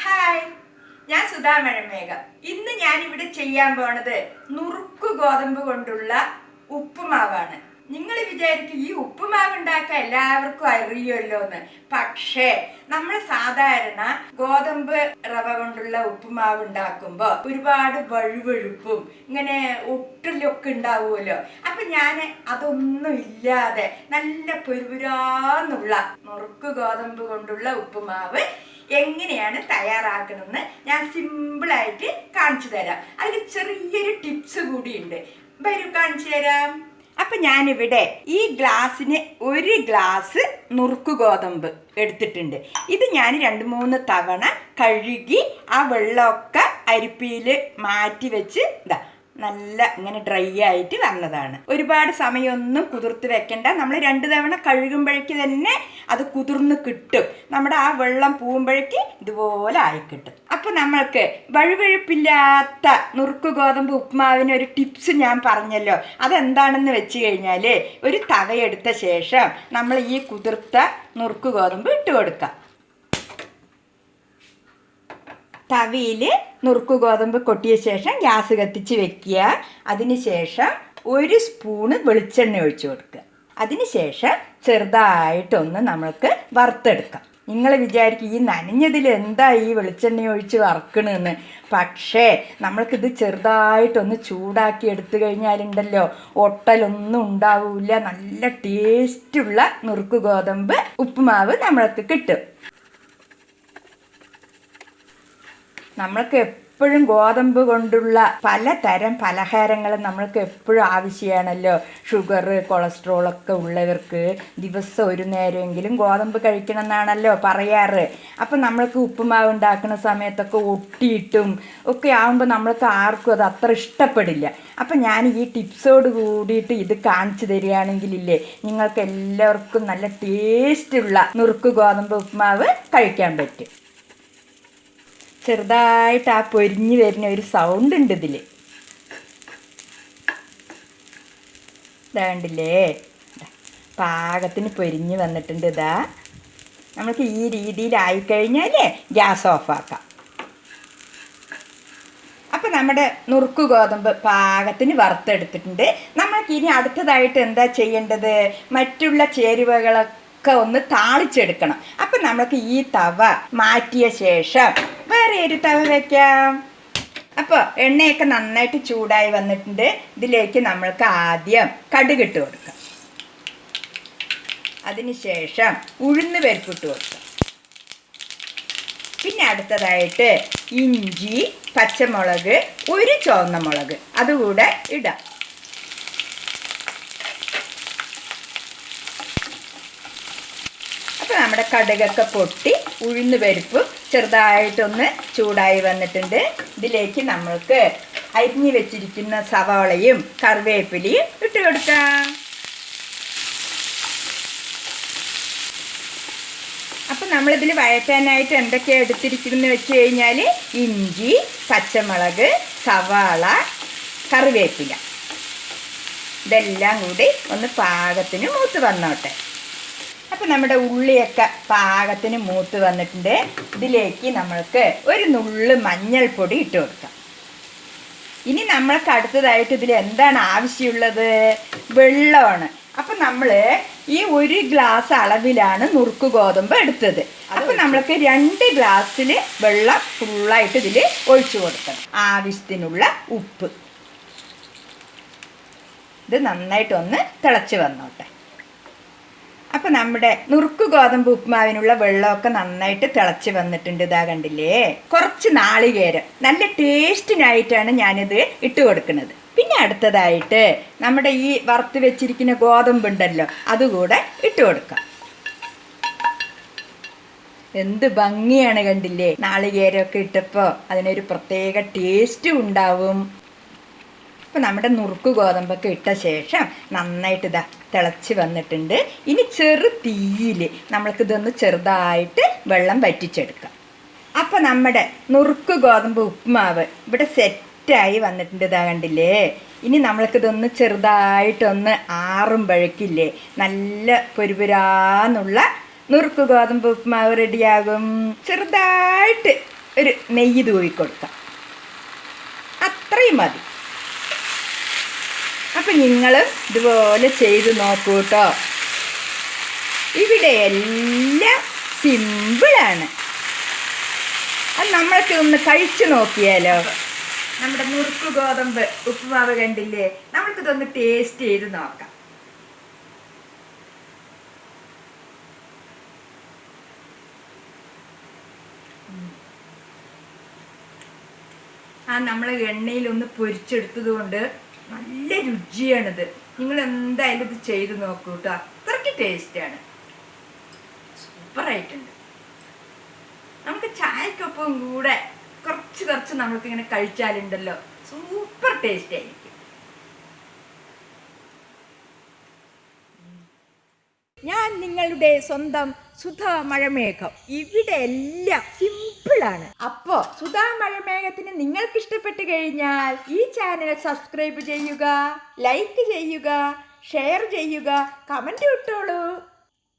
Hi ഞാൻ സുധാ മഴമേഘ ഇന്ന് ഞാൻ ഇവിടെ ചെയ്യാൻ പോണത് നുറുക്ക് ഗോതമ്പ് കൊണ്ടുള്ള ഉപ്പുമാവാണ്. നിങ്ങൾ വിചാരിക്കും ഈ ഉപ്പുമാവ് ഉണ്ടാക്കാൻ എല്ലാവർക്കും അറിയുമല്ലോ എന്ന്. പക്ഷേ നമ്മൾ സാധാരണ ഗോതമ്പ് റവ കൊണ്ടുള്ള ഉപ്പുമാവ് ഉണ്ടാക്കുമ്പോൾ ഒരുപാട് വഴുവഴുപ്പും ഇങ്ങനെ ഒട്ടിലൊക്കെ ഉണ്ടാവുമല്ലോ. അപ്പൊ ഞാൻ അതൊന്നും ഇല്ലാതെ നല്ല പുരുപുരാന്നുള്ള നുറുക്ക് ഗോതമ്പ് കൊണ്ടുള്ള ഉപ്പുമാവ് എങ്ങനെയാണ് തയ്യാറാക്കണമെന്ന് ഞാൻ സിമ്പിളായിട്ട് കാണിച്ചു തരാം. അതിന് ചെറിയൊരു ടിപ്സ് കൂടിയുണ്ട്. വരൂ കാണിച്ചു തരാം. അപ്പൊ ഞാനിവിടെ ഈ ഗ്ലാസ്സിന് ഒരു ഗ്ലാസ് നുറുക്ക് ഗോതമ്പ് എടുത്തിട്ടുണ്ട്. ഇത് ഞാൻ രണ്ട് മൂന്ന് തവണ കഴുകി ആ വെള്ളമൊക്കെ അരിപ്പിയിൽ മാറ്റി വെച്ച് ഇതാ നല്ല ഇങ്ങനെ ഡ്രൈ ആയിട്ട് വന്നതാണ്. ഒരുപാട് സമയമൊന്നും കുതിർത്ത് വെക്കണ്ട. നമ്മൾ രണ്ട് തവണ കഴുകുമ്പോഴേക്ക് തന്നെ അത് കുതിർന്ന് കിട്ടും. നമ്മുടെ ആ വെള്ളം പൂവുമ്പോഴേക്ക് ഇതുപോലെ ആയി കിട്ടും. അപ്പൊ നമ്മൾക്ക് വഴുവഴുപ്പില്ലാത്ത നുറുക്ക് ഗോതമ്പ് ഉപ്മാവിന് ഒരു ടിപ്സ് ഞാൻ പറഞ്ഞല്ലോ. അതെന്താണെന്ന് വെച്ച് കഴിഞ്ഞാൽ ഒരു തവയെടുത്ത ശേഷം നമ്മൾ ഈ കുതിർത്ത നുറുക്ക് ഗോതമ്പ് ഇട്ട് കൊടുക്കാം. തവിയിൽ നുറുക്ക് ഗോതമ്പ് കൊട്ടിയ ശേഷം ഗ്യാസ് കത്തിച്ച് വെക്കുക. അതിന് ശേഷം ഒരു സ്പൂണ് വെളിച്ചെണ്ണ ഒഴിച്ചു കൊടുക്കുക. അതിന് ശേഷം ചെറുതായിട്ടൊന്ന് നമ്മൾക്ക് വറുത്തെടുക്കാം. നിങ്ങൾ വിചാരിക്കും ഈ നനഞ്ഞതിൽ എന്താ ഈ വെളിച്ചെണ്ണ ഒഴിച്ച് വറക്കണമെന്ന് പക്ഷേ നമ്മൾക്കിത് ചെറുതായിട്ടൊന്ന് ചൂടാക്കി എടുത്തു കഴിഞ്ഞാലുണ്ടല്ലോ ഒട്ടലൊന്നും ഉണ്ടാവില്ല നല്ല ടേസ്റ്റുള്ള നുറുക്ക് ഗോതമ്പ് ഉപ്പുമാവ് നമ്മൾക്ക് കിട്ടും. നമ്മൾക്ക് എപ്പോഴും ഗോതമ്പ് കൊണ്ടുള്ള പലതരം പലഹാരങ്ങൾ നമ്മൾക്ക് എപ്പോഴും ആവശ്യമാണല്ലോ. ഷുഗർ കൊളസ്ട്രോൾ ഒക്കെ ഉള്ളവർക്ക് ദിവസം ഒരു നേരമെങ്കിലും ഗോതമ്പ് കഴിക്കണം എന്നാണല്ലോ പറയാറ്. അപ്പം നമ്മൾക്ക് ഉപ്പുമാവ് ഉണ്ടാക്കുന്ന സമയത്തൊക്കെ ഒട്ടിയിട്ടും ഒക്കെ ആകുമ്പോൾ നമ്മൾക്ക് ആർക്കും അത് അത്ര ഇഷ്ടപ്പെടില്ല. അപ്പം ഞാൻ ഈ ടിപ്സോട് കൂടിയിട്ട് ഇത് കാണിച്ചു തരികയാണെങ്കിലില്ലേ നിങ്ങൾക്ക് എല്ലാവർക്കും നല്ല ടേസ്റ്റുള്ള നുറുക്ക് ഗോതമ്പ് ഉപ്പുമാവ് കഴിക്കാൻ പറ്റും. ചെറുതായിട്ട് ആ പൊരിഞ്ഞ് വരുന്ന ഒരു സൗണ്ട് ഉണ്ട് ഇതിൽ ഇതാണ്ടില്ലേ? പാകത്തിന് പൊരിഞ്ഞ് വന്നിട്ടുണ്ട് ഇതാ. നമുക്ക് ഈ രീതിയിലായി കഴിഞ്ഞാൽ ഗ്യാസ് ഓഫാക്കാം അപ്പം നമ്മുടെ നുറുക്ക് ഗോതമ്പ് പാകത്തിന് വറുത്തെടുത്തിട്ടുണ്ട്. നമ്മൾക്ക് ഇനി അടുത്തതായിട്ട് എന്താ ചെയ്യേണ്ടത്? മറ്റുള്ള ചേരുവകളൊക്കെ ഒന്ന് താളിച്ചെടുക്കണം. അപ്പം നമുക്ക് ഈ തവ മാറ്റിയ ശേഷം വേറെ ഒരു തവ വയ്ക്കാം അപ്പോൾ എണ്ണയൊക്കെ നന്നായിട്ട് ചൂടായി വന്നിട്ടുണ്ട്. ഇതിലേക്ക് നമ്മൾക്ക് ആദ്യം കടുകിട്ട് കൊടുക്കാം. അതിനുശേഷം ഉഴുന്ന് പരിപ്പിട്ട് കൊടുക്കാം. പിന്നെ അടുത്തതായിട്ട് ഇഞ്ചി പച്ചമുളക് ഒരു ചുവന്ന മുളക്. അതുകൂടെ ഇടാം. നമ്മുടെ കടുകൊക്കെ പൊട്ടി ഉഴുന്ന് പരിപ്പ് ചെറുതായിട്ടൊന്ന് ചൂടായി വന്നിട്ടുണ്ട്. ഇതിലേക്ക് നമ്മൾക്ക് അരിഞ്ഞു വെച്ചിരിക്കുന്ന സവാളയും കറിവേപ്പിലയും ഇട്ട് കൊടുക്കാം. അപ്പം നമ്മളിതിൽ വഴറ്റാനായിട്ട് എന്തൊക്കെയാണ് എടുത്തിരിക്കുന്നത് വെച്ച് കഴിഞ്ഞാൽ ഇഞ്ചി പച്ചമുളക് സവാള കറിവേപ്പില. ഇതെല്ലാം കൂടി ഒന്ന് പാകത്തിന് മൂത്ത് വന്നോട്ടെ. അപ്പം നമ്മുടെ ഉള്ളിയൊക്കെ പാകത്തിന് മൂത്ത് വന്നിട്ടുണ്ട്. ഇതിലേക്ക് നമ്മൾക്ക് ഒരു നുള്ള് മഞ്ഞൾപ്പൊടി ഇട്ട് കൊടുക്കാം. ഇനി നമ്മൾക്ക് അടുത്തതായിട്ട് ഇതിൽ എന്താണ് ആവശ്യമുള്ളത്? വെള്ളമാണ്. അപ്പം നമ്മൾ ഈ ഒരു ഗ്ലാസ് അളവിലാണ് നുറുക്ക് ഗോതമ്പ് എടുത്തത്. അപ്പം നമ്മൾക്ക് രണ്ട് ഗ്ലാസ്സിൽ വെള്ളം ഫുള്ളായിട്ട് ഇതിൽ ഒഴിച്ചു കൊടുക്കണം. ആവശ്യത്തിനുള്ള ഉപ്പ്. ഇത് നന്നായിട്ടൊന്ന് തിളച്ച് വന്നോട്ടെ. അപ്പം നമ്മുടെ നുറുക്ക് ഗോതമ്പ് ഉപ്മാവിനുള്ള വെള്ളമൊക്കെ നന്നായിട്ട് തിളച്ച് വന്നിട്ടുണ്ട് ഇതാ കണ്ടില്ലേ? കുറച്ച് നാളികേരം. നല്ല ടേസ്റ്റിനായിട്ടാണ് ഞാനിത് ഇട്ട് കൊടുക്കുന്നത്. പിന്നെ അടുത്തതായിട്ട് നമ്മുടെ ഈ വറുത്ത് വെച്ചിരിക്കുന്ന ഗോതമ്പ് ഉണ്ടല്ലോ അതുകൂടെ ഇട്ട് കൊടുക്കാം. എന്ത് ഭംഗിയാണ് കണ്ടില്ലേ? നാളികേരമൊക്കെ ഇട്ടപ്പോൾ അതിനൊരു പ്രത്യേക ടേസ്റ്റും ഉണ്ടാവും. അപ്പോൾ നമ്മുടെ നുറുക്ക് ഗോതമ്പൊക്കെ ഇട്ട ശേഷം നന്നായിട്ട് ഇതാ തിളച്ച് വന്നിട്ടുണ്ട്. ഇനി ചെറു തീയിൽ നമ്മൾക്കിതൊന്ന് ചെറുതായിട്ട് വെള്ളം വറ്റിച്ചെടുക്കാം. അപ്പോൾ നമ്മുടെ നുറുക്ക് ഗോതമ്പ് ഉപ്പുമാവ് ഇവിടെ സെറ്റായി വന്നിട്ടുണ്ട് ഇതാ കണ്ടില്ലേ? ഇനി നമ്മൾക്കിതൊന്ന് ചെറുതായിട്ടൊന്ന് ആറുമ്പോഴേക്കില്ലേ നല്ല പൊരുപുരാന്നുള്ള നുറുക്ക് ഗോതമ്പ് ഉപ്പുമാവ് റെഡിയാകും. ചെറുതായിട്ട് ഒരു നെയ്യ് തൂവി കൊടുക്കാം അത്രയും മതി. അപ്പം നിങ്ങൾ ഇതുപോലെ ചെയ്ത് നോക്കൂ കേട്ടോ ഇവിടെ എല്ലാം സിമ്പിളാണ് അത് നമ്മൾക്ക് ഒന്ന് കഴിച്ചു നോക്കിയാലോ? നമ്മുടെ നുറുക്ക് ഗോതമ്പ് ഉപ്പുമാവ് കണ്ടില്ലേ? നമ്മൾക്കിതൊന്ന് ടേസ്റ്റ് ചെയ്ത് നോക്കാം. ആ നമ്മൾ എണ്ണയിൽ ഒന്ന് പൊരിച്ചെടുത്തത് കൊണ്ട് നല്ല രുചിയാണിത്. നിങ്ങൾ എന്തായാലും ഇത് ചെയ്ത് നോക്കൂ കേട്ടോ അത്രയ്ക്ക് ടേസ്റ്റാണ്. സൂപ്പറായിട്ടുണ്ട്. നമുക്ക് ചായക്കൊപ്പം കൂടെ കുറച്ച് കുറച്ച് നമ്മൾക്ക് ഇങ്ങനെ കഴിച്ചാലുണ്ടല്ലോ. സൂപ്പർ ടേസ്റ്റ് ആയിരിക്കും ഞാൻ നിങ്ങളുടെ സ്വന്തം സുധാ മഴമേഘം ഇവിടെ എല്ലാം സിമ്പിളാണ് അപ്പോ സുധാ മഴമേഘത്തിന് നിങ്ങൾക്ക് ഇഷ്ടപ്പെട്ടു കഴിഞ്ഞാൽ ഈ ചാനൽ സബ്സ്ക്രൈബ് ചെയ്യുക ലൈക്ക് ചെയ്യുക ഷെയർ ചെയ്യുക കമന്റ് ഇട്ടോളൂ.